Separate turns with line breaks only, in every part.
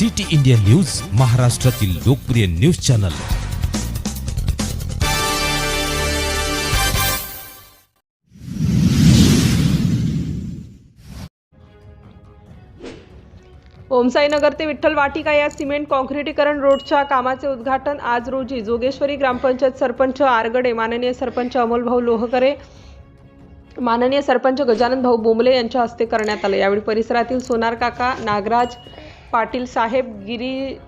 City India news महाराष्ट्रातील लोकप्रिय news channel.
ओमसाईनगर ते विठ्ठल वाटिका या सिमेंट कॉन्क्रिटीकरण रोडच्या कामाचे उद्घाटन आज रोजी जोगेश्वरी ग्रामपंचायत सरपंच आरगडे माननीय सरपंच अमोलभाऊ लोहकरे माननीय सरपंच गजानन भाऊ बोंबले यांच्या हस्ते करण्यात आले. यावेळी परिसरातील सोनार काका नागराज पाटील साहेब गिरी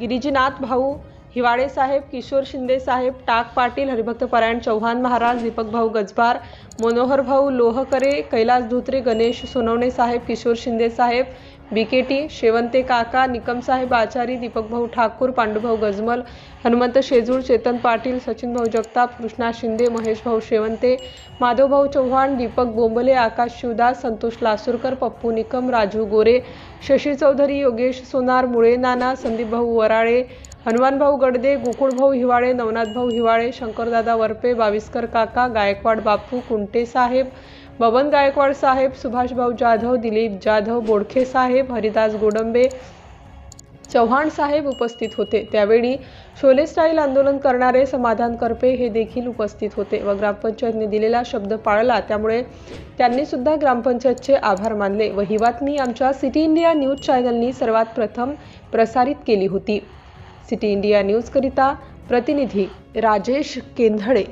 गिरीजीनाथ भाऊ हिवाळे साहेब किशोर शिंदे साहेब टाक पाटील हरिभक्त परायण चव्हाण महाराज दीपक भाऊ गजबार मनोहर भाऊ लोहकरे कैलास धोत्रे गणेश सोनवणे साहेब किशोर शिंदे साहेब बीकेटी शेवंते काका निकम साहेब आचारी दीपकभाऊ ठाकूर पांडुभाऊ गजमल हनुमंत शेजूळ चेतन पाटील सचिन भाऊ जगताप कृष्णा शिंदे महेश भाऊ शेवंते माधवभाऊ चव्हाण दीपक बोंबले आकाश शिवदास संतोष लासूरकर पप्पू निकम राजू गोरे शशी चौधरी योगेश सोनार मुळे नाना संदीपभाऊ वराळे हनुमानभाऊ गडदे गोकुळभाऊ हिवाळे नवनाथभाऊ हिवाळे शंकरदादा वरपे बाविस्कर काका गायकवाड बापू कुंटे साहेब बबन गायकवाड साहेब सुभाषभाऊ जाधव दिलीप जाधव बोडखे साहेब हरिदास गोडंबे चव्हाण साहेब उपस्थित होते. त्यावेळी शोले स्टाईल आंदोलन करणारे समाधान करपे हे देखील उपस्थित होते व ग्रामपंचायतने दिलेला शब्द पाळला. त्यामुळे त्यांनी सुद्धा ग्रामपंचायतचे आभार मानले व ही बातमी आमच्या सिटी इंडिया न्यूज चॅनलनी सर्वात प्रथम प्रसारित केली होती. सिटी इंडिया न्यूजकरिता प्रतिनिधी राजेश केंधळे.